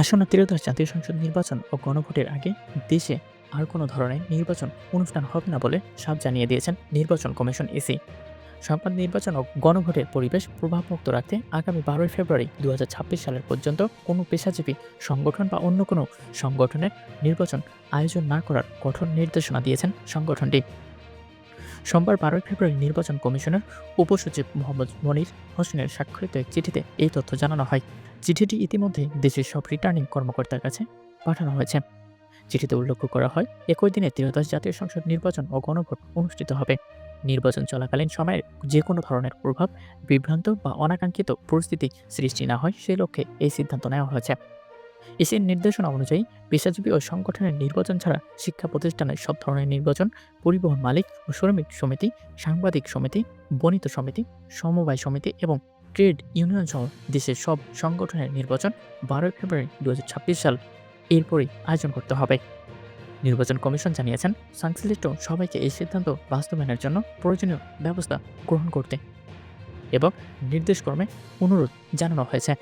আসন্ন ত্রয়োদশ জাতীয় সংসদ নির্বাচন ও গণভোটের আগে দেশে আর কোনো ধরনের নির্বাচন অনুষ্ঠান হবে না বলে সাপ জানিয়ে দিয়েছেন নির্বাচন কমিশন ইসি সংবাদ নির্বাচন ও গণভোটের পরিবেশ প্রভাবমুক্ত রাখতে আগামী বারোই ফেব্রুয়ারি দু হাজার ছাব্বিশ সালের পর্যন্ত কোনো পেশাজীবী সংগঠন বা অন্য কোনো সংগঠনের নির্বাচন আয়োজন না করার কঠোর নির্দেশনা দিয়েছেন সংগঠনটি। সোমবার বারোই ফেব্রুয়ারি নির্বাচন কমিশনের উপসচিব মোহাম্মদ মনির হোসেনের স্বাক্ষরিত এক চিঠিতে এই তথ্য জানানো হয়। চিঠিটি ইতিমধ্যে দেশের সব রিটার্নিং কর্মকর্তার কাছে পাঠানো হয়েছে। চিঠিতে উল্লেখ করা হয়, একই দিনে ত্রয়োদশ জাতীয় সংসদ নির্বাচন ও গণভোট অনুষ্ঠিত হবে। নির্বাচন চলাকালীন সময়ের যে কোনো ধরনের প্রভাব, বিভ্রান্ত বা অনাকাঙ্ক্ষিত পরিস্থিতি সৃষ্টি না হয়, সেই লক্ষ্যে এই সিদ্ধান্ত নেওয়া হয়েছে। ইসির নির্দেশনা অনুযায়ী পেশাজীবী ও সংগঠনের নির্বাচন ছাড়া শিক্ষা প্রতিষ্ঠানের সব ধরনের নির্বাচন, পরিবহন মালিক ও শ্রমিক সমিতি, সাংবাদিক সমিতি বনিত সমিতি, সমবায় সমিতি এবং ট্রেড ইউনিয়ন সহ দেশের সব সংগঠনের নির্বাচন বারোই ফেব্রুয়ারি দু হাজার ছাব্বিশ সাল। এরপরই আয়োজন করতে হবে। নির্বাচন কমিশন জানিয়েছেন, সংশ্লিষ্ট সবাইকে এই সিদ্ধান্ত বাস্তবায়নের জন্য প্রয়োজনীয় ব্যবস্থা গ্রহণ করতে এবং নির্দেশক্রমে অনুরোধ জানানো হয়েছে।